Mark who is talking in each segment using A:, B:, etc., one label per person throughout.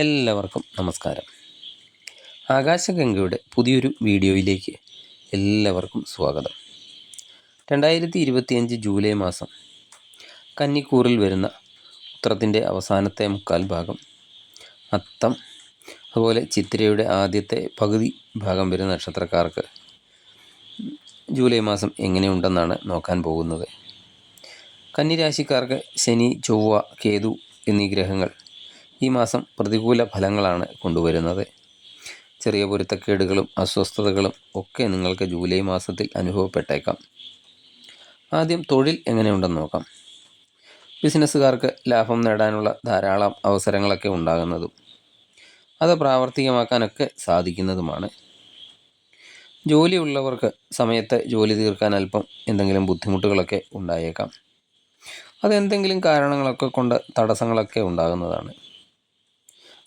A: എല്ലാവർക്കും നമസ്കാരം. ആകാശഗംഗയുടെ പുതിയൊരു വീഡിയോയിലേക്ക് എല്ലാവർക്കും സ്വാഗതം. രണ്ടായിരത്തി ഇരുപത്തിയഞ്ച് ജൂലൈ മാസം കന്നിക്കൂറിൽ വരുന്ന ഉത്രത്തിന്റെ അവസാനത്തെ മുക്കാൽ ഭാഗം അത്തം അതുപോലെ ചിത്രയുടെ ആദ്യത്തെ പകുതി ഭാഗം വരുന്ന നക്ഷത്രക്കാർക്ക് ജൂലൈ മാസം എങ്ങനെയുണ്ടെന്നാണ് നോക്കാൻ പോകുന്നത്. കന്നിരാശിക്കാർക്ക് ശനി ചൊവ്വ കേതു എന്നീ ഗ്രഹങ്ങൾ ഈ മാസം പ്രതികൂല ഫലങ്ങളാണ് കൊണ്ടുവരുന്നത്. ചെറിയ പൊരുത്തക്കേടുകളും അസ്വസ്ഥതകളും ഒക്കെ നിങ്ങൾക്ക് ജൂലൈ മാസത്തിൽ അനുഭവപ്പെട്ടേക്കാം. ആദ്യം തൊഴിൽ എങ്ങനെയുണ്ടെന്ന് നോക്കാം. ബിസിനസ്സുകാർക്ക് ലാഭം നേടാനുള്ള ധാരാളം അവസരങ്ങളൊക്കെ ഉണ്ടാകുന്നതും അത് പ്രാവർത്തികമാക്കാനൊക്കെ സാധിക്കുന്നതുമാണ്. ജോലിയുള്ളവർക്ക് സമയത്ത് ജോലി തീർക്കാൻ അല്പം എന്തെങ്കിലും ബുദ്ധിമുട്ടുകളൊക്കെ ഉണ്ടായേക്കാം. അതെന്തെങ്കിലും കാരണങ്ങളൊക്കെ കൊണ്ട് തടസ്സങ്ങളൊക്കെ ഉണ്ടാകുന്നതാണ്.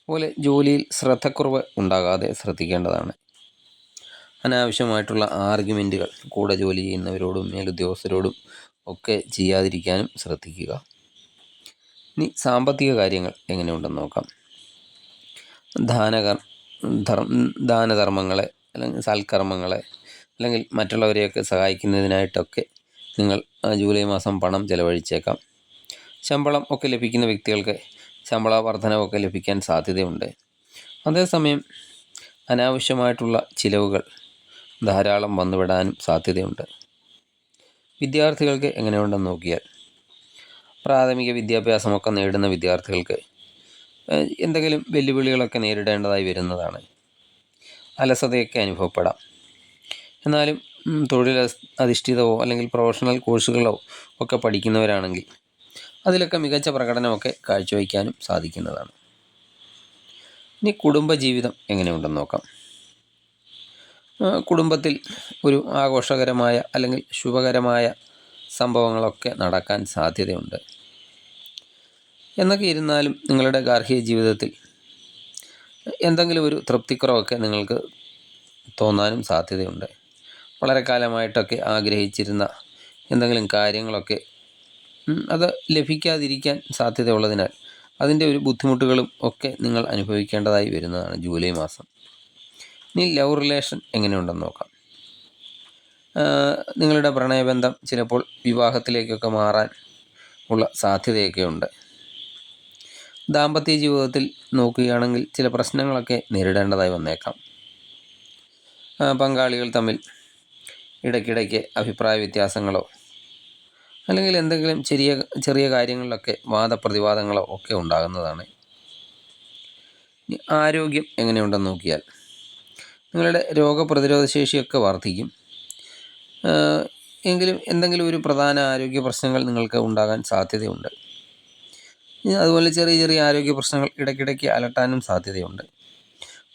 A: അതുപോലെ ജോലിയിൽ ശ്രദ്ധക്കുറവ് ഉണ്ടാകാതെ ശ്രദ്ധിക്കേണ്ടതാണ്. അനാവശ്യമായിട്ടുള്ള ആർഗ്യുമെന്റുകൾ കൂടെ ജോലി ചെയ്യുന്നവരോടും മേലുദ്യോഗസ്ഥരോടും ഒക്കെ ചെയ്യാതിരിക്കാനും ശ്രദ്ധിക്കുക. ഇനി സാമ്പത്തിക കാര്യങ്ങൾ എങ്ങനെയുണ്ടെന്ന് നോക്കാം. ദാനകർ ധർ ദാനധർമ്മങ്ങളെ അല്ലെങ്കിൽ സൽക്കർമ്മങ്ങളെ അല്ലെങ്കിൽ മറ്റുള്ളവരെയൊക്കെ സഹായിക്കുന്നതിനായിട്ടൊക്കെ നിങ്ങൾ ജൂലൈ മാസം പണം ചിലവഴിച്ചേക്കാം. ശമ്പളം ഒക്കെ ലഭിക്കുന്ന വ്യക്തികൾക്ക് ശമ്പള വർധനവൊക്കെ ലഭിക്കാൻ സാധ്യതയുണ്ട്. അതേസമയം അനാവശ്യമായിട്ടുള്ള ചിലവുകൾ ധാരാളം വന്നുവിടാനും സാധ്യതയുണ്ട്. വിദ്യാർത്ഥികൾക്ക് എങ്ങനെയുണ്ടെന്ന് നോക്കിയാൽ പ്രാഥമിക വിദ്യാഭ്യാസമൊക്കെ നേടുന്ന വിദ്യാർത്ഥികൾക്ക് എന്തെങ്കിലും വെല്ലുവിളികളൊക്കെ നേരിടേണ്ടതായി വരുന്നതാണ്. അലസതയൊക്കെ അനുഭവപ്പെടാം. എന്നാലും തൊഴിൽ അധിഷ്ഠിതവോ അല്ലെങ്കിൽ പ്രൊഫഷണൽ കോഴ്സുകളോ ഒക്കെ പഠിക്കുന്നവരാണെങ്കിൽ അതിലൊക്കെ മികച്ച പ്രകടനമൊക്കെ കാഴ്ചവയ്ക്കാനും സാധിക്കുന്നതാണ്. ഇനി കുടുംബജീവിതം എങ്ങനെയുണ്ടെന്ന് നോക്കാം. കുടുംബത്തിൽ ഒരു ആഘോഷകരമായ അല്ലെങ്കിൽ ശുഭകരമായ സംഭവങ്ങളൊക്കെ നടക്കാൻ സാധ്യതയുണ്ട്. എന്നൊക്കെ ഇരുന്നാലും നിങ്ങളുടെ ഗാർഹിക ജീവിതത്തിൽ എന്തെങ്കിലും ഒരു തൃപ്തിക്കുറവൊക്കെ നിങ്ങൾക്ക് തോന്നാനും സാധ്യതയുണ്ട്. വളരെ കാലമായിട്ടൊക്കെ ആഗ്രഹിച്ചിരുന്ന എന്തെങ്കിലും കാര്യങ്ങളൊക്കെ അത് ലഭിക്കാതിരിക്കാൻ സാധ്യതയുള്ളതിനാൽ അതിന്റെ ഒരു ബുദ്ധിമുട്ടുകളും ഒക്കെ നിങ്ങൾ അനുഭവിക്കേണ്ടതായി വരുന്നതാണ് ജൂലൈ മാസം. ഇനി ലവ് റിലേഷൻ എങ്ങനെയുണ്ടെന്ന് നോക്കാം. നിങ്ങളുടെ പ്രണയബന്ധം ചിലപ്പോൾ വിവാഹത്തിലേക്കൊക്കെ മാറാൻ ഉള്ള സാധ്യതയൊക്കെ ഉണ്ട്. ദാമ്പത്യ ജീവിതത്തിൽ നോക്കുകയാണെങ്കിൽ ചില പ്രശ്നങ്ങളൊക്കെ നേരിടേണ്ടതായി വന്നേക്കാം. പങ്കാളികൾ തമ്മിൽ ഇടയ്ക്കിടയ്ക്ക് അഭിപ്രായ വ്യത്യാസങ്ങളോ അല്ലെങ്കിൽ എന്തെങ്കിലും ചെറിയ ചെറിയ കാര്യങ്ങളിലൊക്കെ വാദപ്രതിവാദങ്ങളോ ഒക്കെ ഉണ്ടാകുന്നതാണ്. ആരോഗ്യം എങ്ങനെയുണ്ടെന്ന് നോക്കിയാൽ നിങ്ങളുടെ രോഗപ്രതിരോധ ശേഷിയൊക്കെ വർദ്ധിക്കും. എങ്കിലും എന്തെങ്കിലും ഒരു പ്രധാന ആരോഗ്യ പ്രശ്നങ്ങൾ നിങ്ങൾക്ക് ഉണ്ടാകാൻ സാധ്യതയുണ്ട്. അതുപോലെ ചെറിയ ചെറിയ ആരോഗ്യ പ്രശ്നങ്ങൾ ഇടയ്ക്കിടയ്ക്ക് അലട്ടാനും സാധ്യതയുണ്ട്.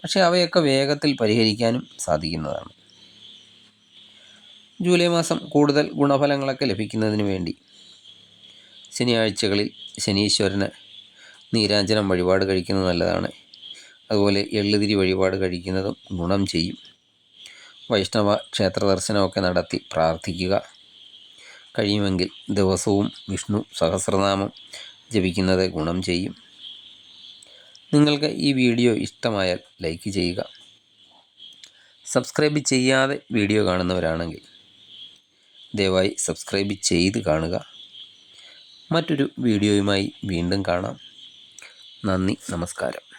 A: പക്ഷേ അവയൊക്കെ വേഗത്തിൽ പരിഹരിക്കാനും സാധിക്കുന്നതാണ്. ജൂലൈ മാസം കൂടുതൽ ഗുണഫലങ്ങളൊക്കെ ലഭിക്കുന്നതിന് വേണ്ടി ശനിയാഴ്ചകളിൽ ശനീശ്വരന് നീരാഞ്ജനം വഴിപാട് കഴിക്കുന്നത് നല്ലതാണ്. അതുപോലെ എള്ളുതിരി വഴിപാട് കഴിക്കുന്നതും ഗുണം ചെയ്യും. വൈഷ്ണവ ക്ഷേത്ര ദർശനമൊക്കെ നടത്തി പ്രാർത്ഥിക്കുക. കഴിയുമെങ്കിൽ ദിവസവും വിഷ്ണു സഹസ്രനാമം ജപിക്കുന്നത് ഗുണം ചെയ്യും. നിങ്ങൾക്ക് ഈ വീഡിയോ ഇഷ്ടമായാൽ ലൈക്ക് ചെയ്യുക. സബ്സ്ക്രൈബ് ചെയ്യാതെ വീഡിയോ കാണുന്നവരാണെങ്കിൽ ദയവായി സബ്സ്ക്രൈബ് ചെയ്ത് കാണുക. മറ്റൊരു വീഡിയോയുമായി വീണ്ടും കാണാം. നന്ദി നമസ്കാരം.